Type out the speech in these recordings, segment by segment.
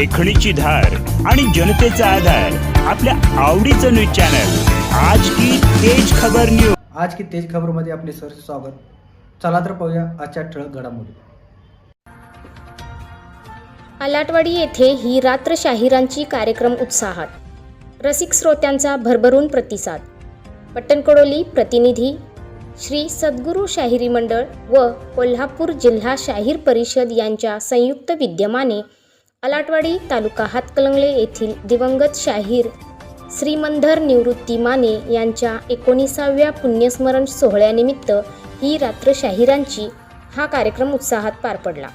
लेखणीची धार आणि जनतेचा आधार आपल्या आवडीचं न्यूज चॅनल. आज की तेज खबर न्यूज आज की तेज खबरमध्ये आपले सर स्वागत. चला तर पाहूया आजच्या ठळक घडामोडी. आलाटवाडी येथे ही रात्र शाहिरांची कार्यक्रम उत्साहात. रसिक श्रोत्यांचा भरभरून प्रतिसाद. पट्टणकडोली प्रतिनिधी श्री सद्गुरू शाहिरी मंडळ व कोल्हापूर जिल्हा शाहीर परिषद यांच्या संयुक्त विद्यमाने अलाटवाडी तालुका हातकलंगले येथील दिवंगत शाहीर श्रीमंधर निवृत्ती माने यांच्या एकोणीसाव्या पुण्यस्मरण सोहळ्यानिमित्त ही रात्र शाहिरांची हा कार्यक्रम उत्साहात पार पडला.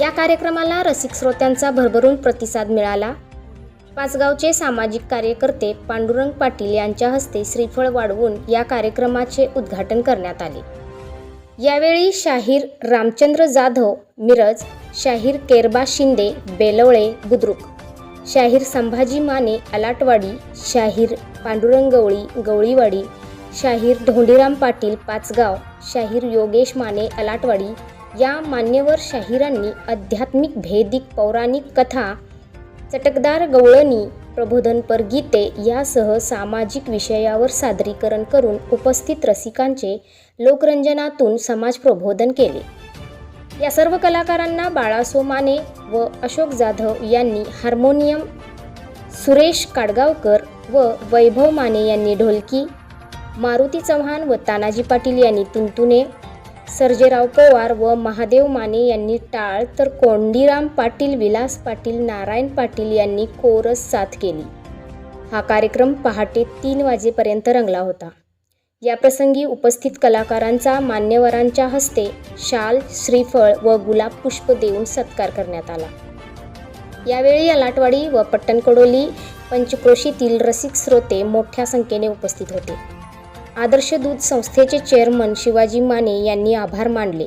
या कार्यक्रमाला रसिक श्रोत्यांचा भरभरून प्रतिसाद मिळाला. पाचगावचे सामाजिक कार्यकर्ते पांडुरंग पाटील यांच्या हस्ते श्रीफळ वाढवून या कार्यक्रमाचे उद्घाटन करण्यात आले. यावेळी शाहीर रामचंद्र जाधव मिरज शाहीर केरबा शिंदे बेलवळे बुद्रुक शाहीर संभाजी माने अलाटवाडी शाहीर पांडुरंग गवळी गवळीवाडी शाहीर धोंडीराम पाटील पाचगाव शाहीर योगेश माने अलाटवाडी या मान्यवर शाहिरांनी आध्यात्मिक भेदिक पौराणिक कथा चटकदार गवळणी प्रबोधनपर गीते यासह सामाजिक विषयावर सादरीकरण करून उपस्थित रसिकांचे लोकरंजनातून समाज प्रबोधन केले. या सर्व कलाकारांना बाळासो माने व अशोक जाधव यांनी हार्मोनियम सुरेश काडगावकर व वैभव माने यांनी ढोलकी मारुती चव्हाण व तानाजी पाटील यांनी तुंतुने सर्जेराव पवार व महादेव माने यांनी टाळ तर कोंडीराम पाटील विलास पाटील नारायण पाटील यांनी कोरस साथ केली. हा कार्यक्रम पहाटे तीन वाजेपर्यंत रंगला होता. याप्रसंगी उपस्थित कलाकारांचा मान्यवरांच्या हस्ते शाल श्रीफळ व गुलाब पुष्प देऊन सत्कार करण्यात आला. यावेळी अलाटवाडी व पट्टणकडोली पंचक्रोशीतील रसिक श्रोते मोठ्या संख्येने उपस्थित होते. आदर्श दूध संस्थेचे चेअरमन शिवाजी माने यांनी आभार मानले.